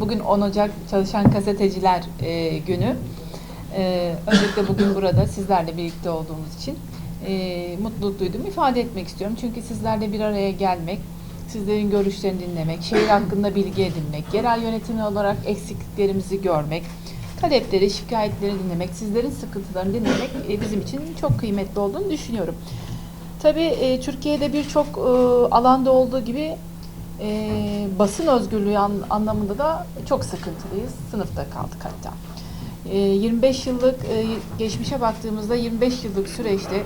Bugün 10 Ocak Çalışan Gazeteciler e, Günü. E, öncelikle bugün burada sizlerle birlikte olduğumuz için e, mutluluk duyduğumu ifade etmek istiyorum. Çünkü sizlerle bir araya gelmek, sizlerin görüşlerini dinlemek, şehir hakkında bilgi edinmek, yerel yönetimi olarak eksikliklerimizi görmek, talepleri, şikayetleri dinlemek, sizlerin sıkıntılarını dinlemek e, bizim için çok kıymetli olduğunu düşünüyorum. Tabii e, Türkiye'de birçok e, alanda olduğu gibi e, basın özgürlüğü an- anlamında da çok sıkıntılıyız. Sınıfta kaldık hatta. E, 25 yıllık e, geçmişe baktığımızda 25 yıllık süreçte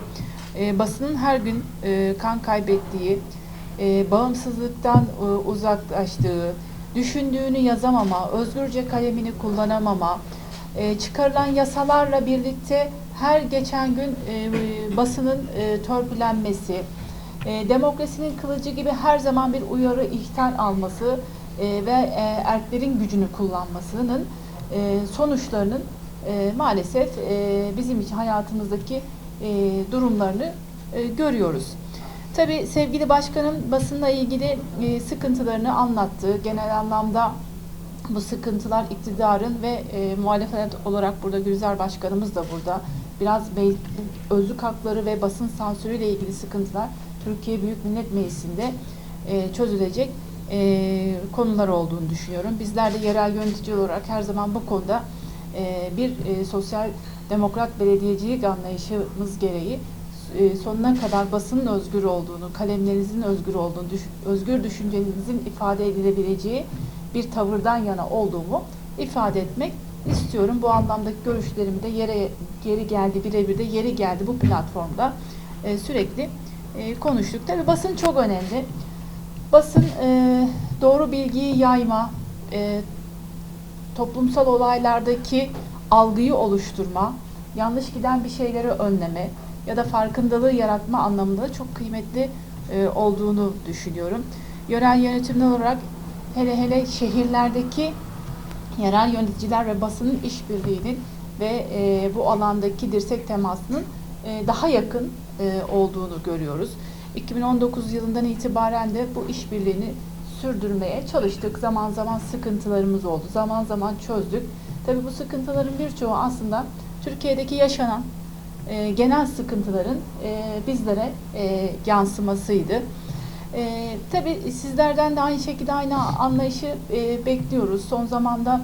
e, basının her gün e, kan kaybettiği, e, bağımsızlıktan e, uzaklaştığı, düşündüğünü yazamama, özgürce kalemini kullanamama, e, çıkarılan yasalarla birlikte her geçen gün e, basının e, törpülenmesi, e, demokrasinin kılıcı gibi her zaman bir uyarı ihtar alması e, ve e, erklerin gücünü kullanmasının e, sonuçlarının e, maalesef e, bizim için hayatımızdaki e, durumlarını e, görüyoruz. Tabii sevgili başkanım basınla ilgili e, sıkıntılarını anlattı. Genel anlamda bu sıkıntılar iktidarın ve e, muhalefet olarak burada Gülizar Başkanımız da burada. Biraz özlük hakları ve basın sansürüyle ilgili sıkıntılar Türkiye Büyük Millet Meclisi'nde e, çözülecek e, konular olduğunu düşünüyorum. Bizler de yerel yönetici olarak her zaman bu konuda e, bir e, sosyal demokrat belediyecilik anlayışımız gereği e, sonuna kadar basının özgür olduğunu, kalemlerinizin özgür olduğunu, düş- özgür düşüncenizin ifade edilebileceği bir tavırdan yana olduğumu ifade etmek istiyorum. Bu anlamdaki görüşlerimi de yere geri geldi, birebir de yeri geldi bu platformda e, sürekli e, konuştuk. Tabii basın çok önemli. Basın e, doğru bilgiyi yayma, e, toplumsal olaylardaki algıyı oluşturma, yanlış giden bir şeyleri önleme ya da farkındalığı yaratma anlamında da çok kıymetli e, olduğunu düşünüyorum. Yerel yönetimler olarak hele hele şehirlerdeki yerel yöneticiler ve basının işbirliğinin ve e, bu alandaki dirsek temasının e, daha yakın olduğunu görüyoruz. 2019 yılından itibaren de bu işbirliğini sürdürmeye çalıştık. Zaman zaman sıkıntılarımız oldu. Zaman zaman çözdük. Tabii bu sıkıntıların birçoğu aslında Türkiye'deki yaşanan e, genel sıkıntıların e, bizlere e, yansımasıydı. E, tabii sizlerden de aynı şekilde aynı anlayışı e, bekliyoruz. Son zamanda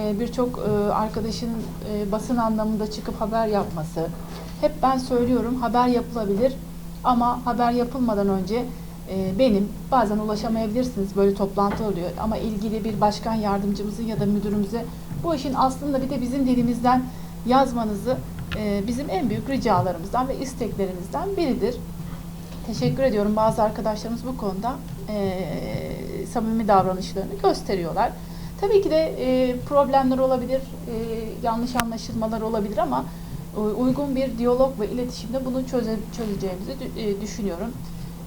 e, birçok e, arkadaşın e, basın anlamında çıkıp haber yapması. Hep ben söylüyorum haber yapılabilir ama haber yapılmadan önce e, benim bazen ulaşamayabilirsiniz böyle toplantı oluyor ama ilgili bir başkan yardımcımızın ya da müdürümüze bu işin aslında bir de bizim dilimizden yazmanızı e, bizim en büyük ricalarımızdan ve isteklerimizden biridir. Teşekkür ediyorum. Bazı arkadaşlarımız bu konuda e, samimi davranışlarını gösteriyorlar. Tabii ki de problemler olabilir, yanlış anlaşılmalar olabilir ama uygun bir diyalog ve iletişimde bunu çöze, çözeceğimizi e, düşünüyorum.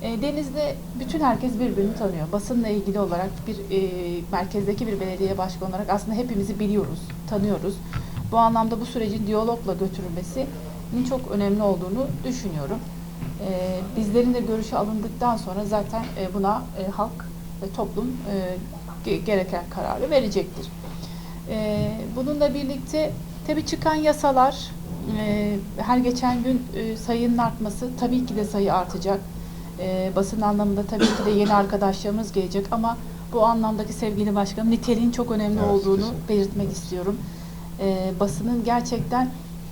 E, Deniz'de bütün herkes birbirini tanıyor. Basınla ilgili olarak bir e, merkezdeki bir belediye başkanı olarak aslında hepimizi biliyoruz, tanıyoruz. Bu anlamda bu sürecin diyalogla götürülmesinin çok önemli olduğunu düşünüyorum. E, bizlerin de görüşü alındıktan sonra zaten e, buna e, halk ve toplum e, ge- gereken kararı verecektir. E, bununla birlikte tabii çıkan yasalar e, her geçen gün e, sayının artması tabii ki de sayı artacak. E, basın anlamında tabii ki de yeni arkadaşlarımız gelecek ama bu anlamdaki sevgili başkanım niteliğin çok önemli Evet, olduğunu kesinlikle. belirtmek istiyorum. E, basının gerçekten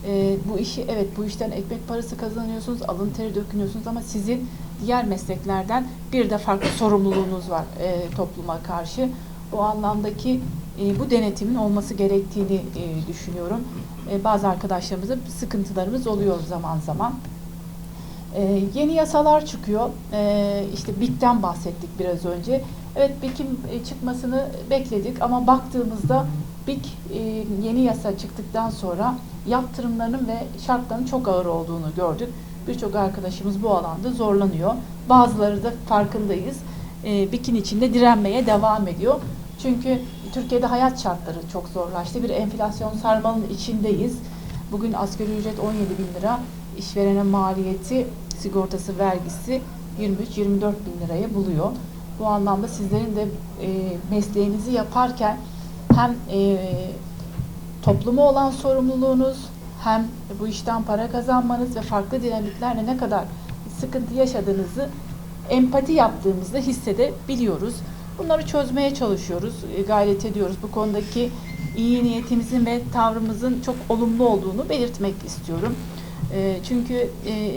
e, bu işi evet bu işten ekmek parası kazanıyorsunuz, alın teri dökünüyorsunuz ama sizin diğer mesleklerden bir de farklı sorumluluğunuz var e, topluma karşı. Bu anlamdaki e, bu denetimin olması gerektiğini e, düşünüyorum. E, bazı arkadaşlarımızda sıkıntılarımız oluyor zaman zaman. E, yeni yasalar çıkıyor. E, işte BİK'ten bahsettik biraz önce. Evet BİK'in e, çıkmasını bekledik ama baktığımızda BİK e, yeni yasa çıktıktan sonra yaptırımlarının ve şartlarının çok ağır olduğunu gördük. Birçok arkadaşımız bu alanda zorlanıyor. Bazıları da farkındayız. E, BİK'in içinde direnmeye devam ediyor. Çünkü Türkiye'de hayat şartları çok zorlaştı. Bir enflasyon sarmalının içindeyiz. Bugün asgari ücret 17 bin lira, işverene maliyeti, sigortası, vergisi 23-24 bin liraya buluyor. Bu anlamda sizlerin de e, mesleğinizi yaparken hem e, topluma olan sorumluluğunuz hem bu işten para kazanmanız ve farklı dinamiklerle ne kadar sıkıntı yaşadığınızı empati yaptığımızda hissedebiliyoruz. Bunları çözmeye çalışıyoruz, e, gayret ediyoruz. Bu konudaki iyi niyetimizin ve tavrımızın çok olumlu olduğunu belirtmek istiyorum. E, Çünkü e,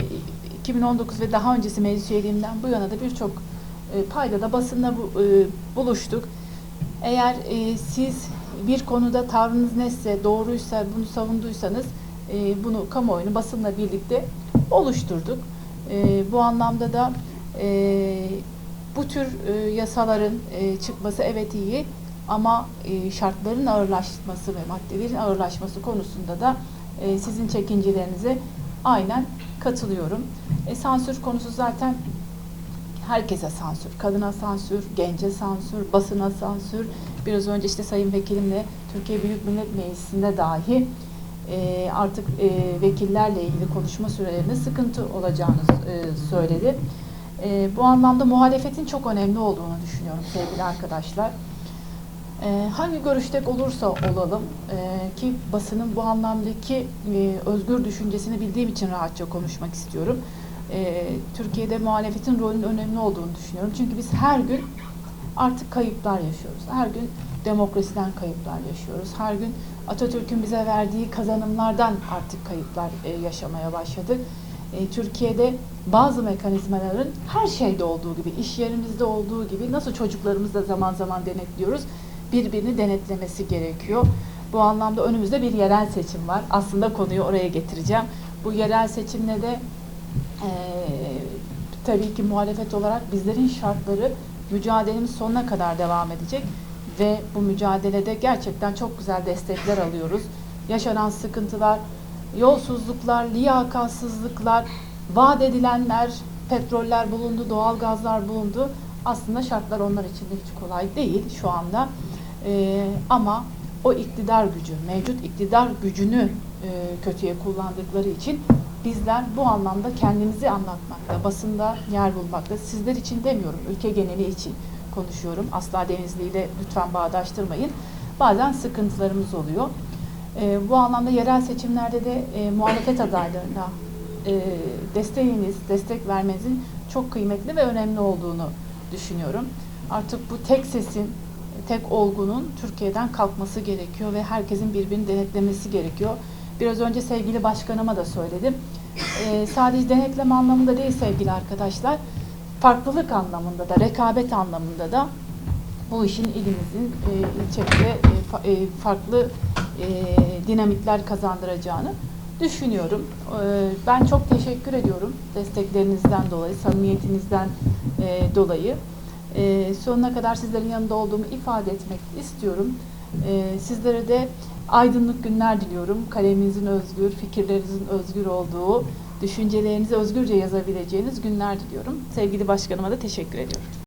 2019 ve daha öncesi meclis üyeliğimden bu yana da birçok e, paydada basında bu- e, buluştuk. Eğer e, siz bir konuda tavrınız neyse, doğruysa, bunu savunduysanız e, bunu kamuoyunu basınla birlikte oluşturduk. E, bu anlamda da e, bu tür e, yasaların e, çıkması evet iyi ama e, şartların ağırlaşması ve maddelerin ağırlaşması konusunda da e, sizin çekincelerinize aynen katılıyorum. E, sansür konusu zaten herkese sansür. Kadına sansür, gence sansür, basına sansür. Biraz önce işte Sayın Vekilimle Türkiye Büyük Millet Meclisi'nde dahi e, artık e, vekillerle ilgili konuşma sürelerinde sıkıntı olacağını e, söyledi. E, bu anlamda muhalefetin çok önemli olduğunu düşünüyorum sevgili arkadaşlar. E, hangi görüşte olursa olalım e, ki basının bu anlamdaki e, özgür düşüncesini bildiğim için rahatça konuşmak istiyorum. E, Türkiye'de muhalefetin rolünün önemli olduğunu düşünüyorum. Çünkü biz her gün artık kayıplar yaşıyoruz. Her gün demokrasiden kayıplar yaşıyoruz. Her gün Atatürk'ün bize verdiği kazanımlardan artık kayıplar e, yaşamaya başladık. E, Türkiye'de bazı mekanizmaların her şeyde olduğu gibi, iş yerimizde olduğu gibi nasıl çocuklarımızı da zaman zaman denetliyoruz, birbirini denetlemesi gerekiyor. Bu anlamda önümüzde bir yerel seçim var. Aslında konuyu oraya getireceğim. Bu yerel seçimle de e, tabii ki muhalefet olarak bizlerin şartları mücadelemiz sonuna kadar devam edecek ve bu mücadelede gerçekten çok güzel destekler alıyoruz. Yaşanan sıkıntılar, yolsuzluklar, liyakatsızlıklar, vaat edilenler, petroller bulundu, doğal gazlar bulundu. Aslında şartlar onlar için de hiç kolay değil şu anda. Ee, ama o iktidar gücü, mevcut iktidar gücünü e, kötüye kullandıkları için bizler bu anlamda kendimizi anlatmakta, basında yer bulmakta, sizler için demiyorum, ülke geneli için konuşuyorum. Asla Denizli ile lütfen bağdaştırmayın. Bazen sıkıntılarımız oluyor. E, bu anlamda yerel seçimlerde de e, muhalefet adaylarına e, desteğiniz, destek vermenizin çok kıymetli ve önemli olduğunu düşünüyorum. Artık bu tek sesin, tek olgunun Türkiye'den kalkması gerekiyor ve herkesin birbirini denetlemesi gerekiyor. Biraz önce sevgili başkanıma da söyledim. E, sadece denetleme anlamında değil sevgili arkadaşlar, farklılık anlamında da, rekabet anlamında da bu işin ilimizin e, ilçemizde e, e, farklı e, dinamikler kazandıracağını düşünüyorum. E, ben çok teşekkür ediyorum desteklerinizden dolayı, samimiyetinizden e, dolayı. E, sonuna kadar sizlerin yanında olduğumu ifade etmek istiyorum. E, sizlere de aydınlık günler diliyorum. Kaleminizin özgür, fikirlerinizin özgür olduğu, düşüncelerinizi özgürce yazabileceğiniz günler diliyorum. Sevgili başkanıma da teşekkür ediyorum.